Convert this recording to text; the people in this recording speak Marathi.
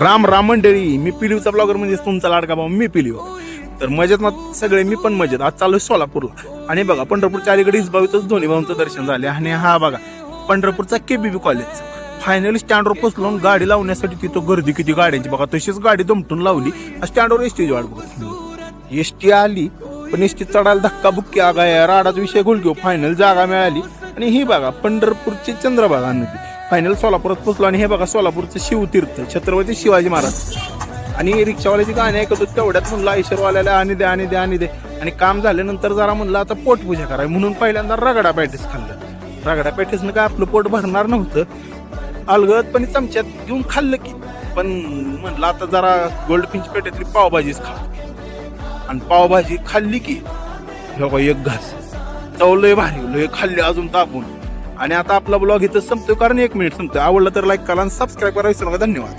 राम राम मंडळी मी पिलीवचा ब्लॉगर म्हणजे तुमचा लाडका भाऊ मी पिलीव तर मजेत मग सगळे मी पण मजेत. आज चालू आहे सोलापूरला. आणि बघा पंढरपूरच्या अलीकडे इसबावीतच दोन्ही भाऊंचं दर्शन झाले आणि हा बघा पंढरपूरचा केबीबी कॉलेज फायनली स्टँडवर पोचलून गाडी लावण्यासाठी तिथं गर्दी किती गाड्यांची. बघा तशीच गाडी दमटून लावली स्टँडवर एस टीची वाट बघा एस टी आली पण एस टी चढायला धक्का बुक्की आगा या राडाचा विषय गोलगेव फायनल जागा मिळाली. आणि ही बघा पंढरपूरची चंद्रभागा नदी. फायनल सोलापुरात पोचलो आणि हे बघा सोलापूरचं शिवतीर्थ छत्रपती शिवाजी महाराज. आणि रिक्षावाल्याची गाणी ऐकत तेवढ्यात म्हणलं ऐश्वरवाल्याला आणि दे आणि दे आणि दे. आणि काम झाल्यानंतर जरा म्हणलं आता पोटपूजा करावी. म्हणून पहिल्यांदा रगडा पॅटीस खाल्लं. रगडा पॅटेसनं काय आपलं पोट भरणार नव्हतं. अलगदपणे चमच्यात घेऊन खाल्लं की. पण म्हणलं आता जरा गोल्ड फिंच पेठेतली पावभाजीच खा. आणि पावभाजी खाल्ली की हे एक घास. चव लय भारी लय खाल्ली अजून तापून. आणि आता आपला ब्लॉग इथं संपतो कारण एक मिनिट संपतो आवडलं तर लाईक करा आणि सबस्क्राईब करा. विसरू नका. धन्यवाद.